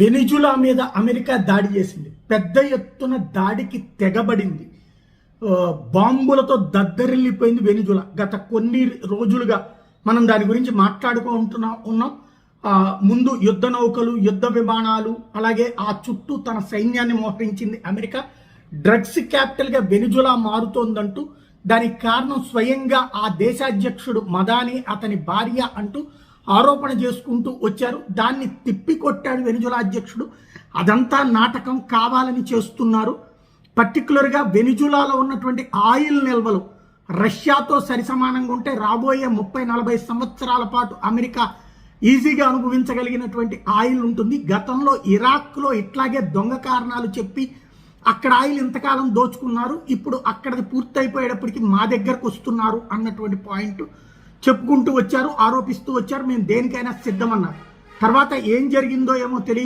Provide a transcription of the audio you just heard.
Venezuela మీద America దాడి చేసింది. పెద్ద ఎత్తున దాడికి తెగబడింది. బాంబులతో దద్దరిల్లిపోయింది వెనిజులా. గత కొన్ని రోజులుగా మనం దాని గురించి మాట్లాడుకుంటున్నా ఉన్నాం. ముందు యుద్ధ నౌకలు యుద్ధ విమానాలు అలాగే ఆ చుట్టూ తన సైన్యాన్ని మోహరించింది అమెరికా. డ్రగ్స్ క్యాపిటల్గా వెనిజులా మారుతోందంటూ దానికి కారణం స్వయంగా ఆ దేశాధ్యక్షుడు మదాని అతని భార్య అంటూ ఆరోపణ చేసుకుంటూ వచ్చారు. దాన్ని తిప్పికొట్టాడు వెనిజులా అధ్యక్షుడు. అదంతా నాటకం కావాలని చేస్తున్నారు. పర్టికులర్గా వెనిజులాలో ఉన్నటువంటి ఆయిల్ నిల్వలు రష్యాతో సరిసమానంగా ఉంటే రాబోయే ముప్పై నలభై సంవత్సరాల పాటు అమెరికా ఈజీగా అనుభవించగలిగినటువంటి ఆయిల్ ఉంటుంది. గతంలో ఇరాక్లో ఇట్లాగే దొంగ కారణాలు చెప్పి అక్కడ ఆయిల్ ఇంతకాలం దోచుకున్నారు. ఇప్పుడు అక్కడది పూర్తయిపోయేటప్పటికి మా దగ్గరకు వస్తున్నారు అన్నటువంటి పాయింట్. చెప్పుకుంటూ వచ్చారు ఆరోపిస్తూ వచ్చారు మేము దేనికైనా సిద్ధమన్నారు. తర్వాత ఏం జరిగిందో ఏమో తెలియదు.